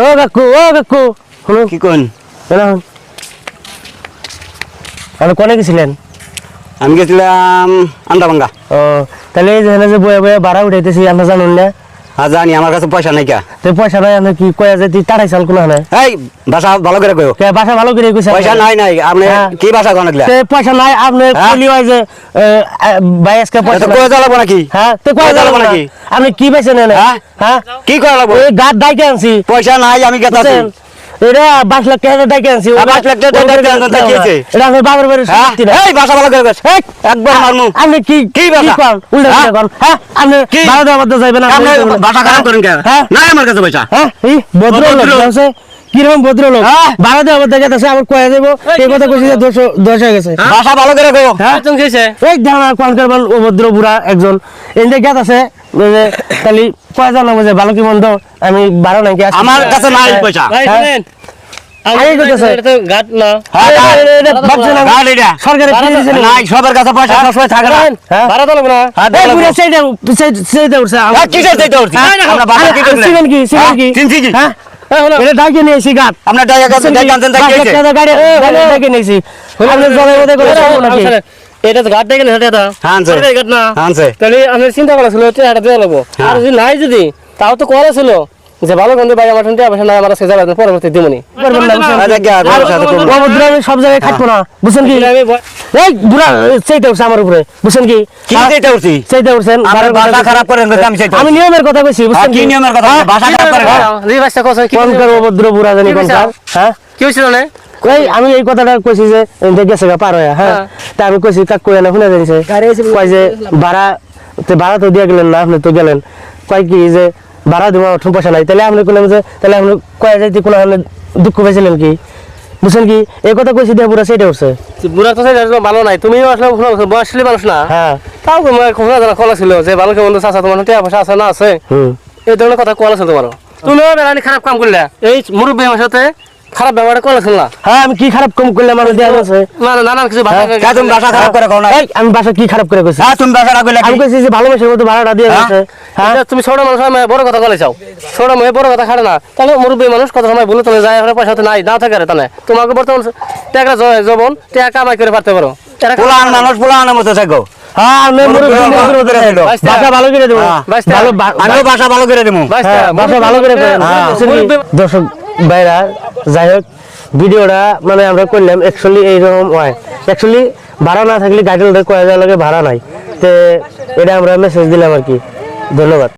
ও কাকু ও কাকু। শুনুন কি কোন শুনুন আপনি কোনে গেছিলেন? আমি গেছিলাম আন্দাভাঙ্গা ও তাহলে এই যে বয়ে বয়ে ভাড়া উঠাইতেছি আমরা জানুন না। আর জানি আমার কাছে পয়সা নাই কা। পয়সা নাই আমি কি কয়া যে তুই টাড়াই চাল না এই ভাষা ভালো করে কয়ো কে ভালো করে কইছে? পয়সা নাই নাই আপনি হ্যাঁ। কি ভাষা কোন দিলা তে পয়সা নাই আপনি কলি কইলি হয় যে ভাই আজকে পয়সা। নাকি? হ্যাঁ তো কয় নাকি? আপনি কি পাইছেন এনে হ্যাঁ? হ্যাঁ? কি করা লাগবো? এই গাদ ডাইকে আনছি। পয়সা নাই আমি গেতাছি? এটা বাইশ লাখ টাকা ডাইকে আনছি হ্যাঁ, 22 লাখ টাকা ডাইকে আনছো, তা কি হয়েছে? এটা আমার বাবার বাড়ির হ্যাঁ সম্পত্তি না। এই ভাষা ভালো করে একবার মারমু আপনি কি কি ভাষা? উল্টা হ্যাঁ? করেন হ্যাঁ আপনি কি? দেওয়ার মধ্যে যাইবেন আপনি ভাষা খারাপ করেন কে হ্যাঁ আমার কাছে পয়সা হ্যাঁ এই ভদ্রলোক ভদ্রলোক। আছে কীরকম ভদ্রলোক? হ্যাঁ? ভাড়া দেওয়ার মধ্যে গেছে আমার কয়ে দেবো এই কথা কইছি যে দোষ দোষ হয়ে গেছে। ভাষা ভালো করে কয়ো হ্যাঁ। তুমি খেয়েছে এই আর কোন করবেন অভদ্র বুড়া একজন। এনতে গেত আছে খালি কয় জানাব যে ভালো কি মন্দ আমি ভাড়া নাই কি আমার কাছে নাই হ্যাঁ। পয়সা। হ্যাঁ? শুনেন। হ্যাঁ, এই। এই, এই, এই, নাকি? সবার কাছে পয়সা সবসময় থাকে না। হ্যাঁ? ভাড়া তো না। হ্যাঁ, এই দিলাম। বুড়া সেইটা সেই- সেইটা উঠছে হ্যাঁ? হ্যাঁ? হ্যাঁ? হ্যাঁ। এটা ডাকে গাত ডাকে নিয়েছি আপনি জলের মধ্যে করে নাকি এটা ঘাট হ্যাঁ, সরকারি ঘাট না হ্যাঁ, তাহলে আমি চিন্তা করা ছিল এটা দেওয়া লাগবো আর যদি নাই যদি তাও তো করা ছিল যে ভালো গন্ধে ভাই আমার আমার পরবর্তী দিমনি সব জায়গায় খাটবো না বুঝছেন কি এই বুড়া সেইটা উঠছে আমার উপরে বুঝছেন কি? কি? সেইটা উঠছি? সেইটা উঠছেন আপনার বারের কথা ভাষা খারাপ করেন আমি সেইটা আমি নিয়মের কথা কইছি বুঝছেন কি? নিয়মের কথা ভাষা খারাপ করেন কেন? এই বাসটা কি কোন কার অভদ্র বুড়া জানি কোন হ্যাঁ? কি হয়েছিল না এই আমি এই কথাটা কইছি যে গেছে গা পার হয়ে হ্যাঁ? হ্যাঁ। তা আমি কইছি কাক কই না শুনে জানিছে কয় যে ভাড়া তে ভাড়া তো দিয়ে গেলেন না আপনি তো গেলেন। কয় কি যে ভাড়া দিব পয়সা নাই। তাহলে আপনি কইলাম যে তাহলে আপনি কয় যাইতে কোনো দুঃখ পাইছিলেন কি? বুঝছেন কি? এই কথা কইছি দিয়ে পুরা সেটা উঠছে বুড়া তো সেটা ভালো নাই তুমিও আসলে বয়সলি মানুষ না। হ্যাঁ। তাও তোমার খোঁজা জানা খোলা ছিল যে ভালো কেমন চাষা তোমার টাকা পয়সা আছে না আছে? এই ধরনের কথা কোয়ালা ছিল তোমার তুমিও বেড়ানি খারাপ কাম করলে। এই মুরব্বী আমার সাথে খারাপ ব্যবহার কোয়ালা ছিল না। হ্যাঁ আমি কি খারাপ কম করলাম? আমার দেয়া আছে। না না নানান কিছু ভাষা হ্যাঁ, তুমি ভাষা খারাপ করে কও না। এই আমি বাসা কি খারাপ করে কইছি? হ্যাঁ তুমি ভাষা কইলে আমি কইছি যে ভালোবাসার মতো ভাড়াটা দিয়ে হ্যাঁ? গেছে। হ্যাঁ। তুমি ছোট মানুষ আমি বড় কথা বলে চাও। ছোট মেয়ে বড় কথা খাড়ে না। তাহলে মুরব্বী মানুষ কত সময় বলে তুমি যায় ওখানে পয়সা তো নাই না থাকে তাহলে। তোমাকে বর্তমান টাকা জবন টাকা কামাই করে পারতে পারো। পোলান মানুষ পোলানের মতো থাকো। হ্যাঁ। ভাষা ভালো করে দেবো। হ্যাঁ, ভাষা ভালো করে দেবো। হ্যাঁ, ভাষা ভালো করে। হ্যাঁ, দর্শক ভাইরা যাই হোক ভিডিওটা মানে আমরা করলাম অ্যাকচুয়ালি এইরকম হয়। অ্যাকচুয়ালি ভাড়া না থাকলে গাড়ি কয়েক ভাড়া নাই। তো এটা আমরা মেসেজ দিলাম আর কি। ধন্যবাদ।